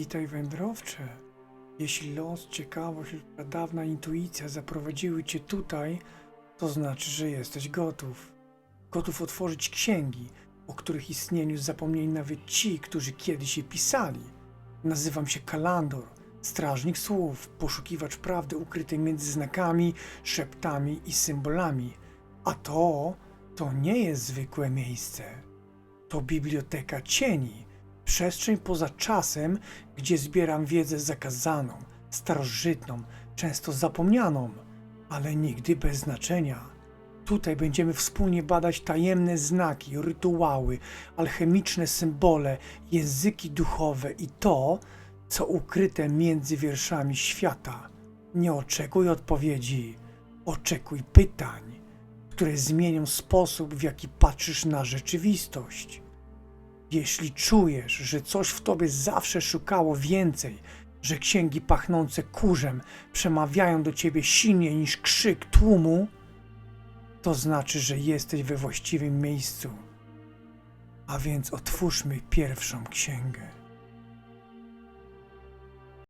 Witaj wędrowcze. Jeśli los, ciekawość lub pradawna intuicja zaprowadziły cię tutaj, to znaczy, że jesteś gotów. Gotów otworzyć księgi, o których istnieniu zapomnieli nawet ci, którzy kiedyś je pisali. Nazywam się Kalandor, strażnik słów, poszukiwacz prawdy ukrytej między znakami, szeptami i symbolami. A to, to nie jest zwykłe miejsce. To biblioteka cieni, przestrzeń poza czasem, gdzie zbieram wiedzę zakazaną, starożytną, często zapomnianą, ale nigdy bez znaczenia. Tutaj będziemy wspólnie badać tajemne znaki, rytuały, alchemiczne symbole, języki duchowe i to, co ukryte między wierszami świata. Nie oczekuj odpowiedzi, oczekuj pytań, które zmienią sposób, w jaki patrzysz na rzeczywistość. Jeśli czujesz, że coś w tobie zawsze szukało więcej, że księgi pachnące kurzem przemawiają do ciebie silniej niż krzyk tłumu, to znaczy, że jesteś we właściwym miejscu. A więc otwórzmy pierwszą księgę.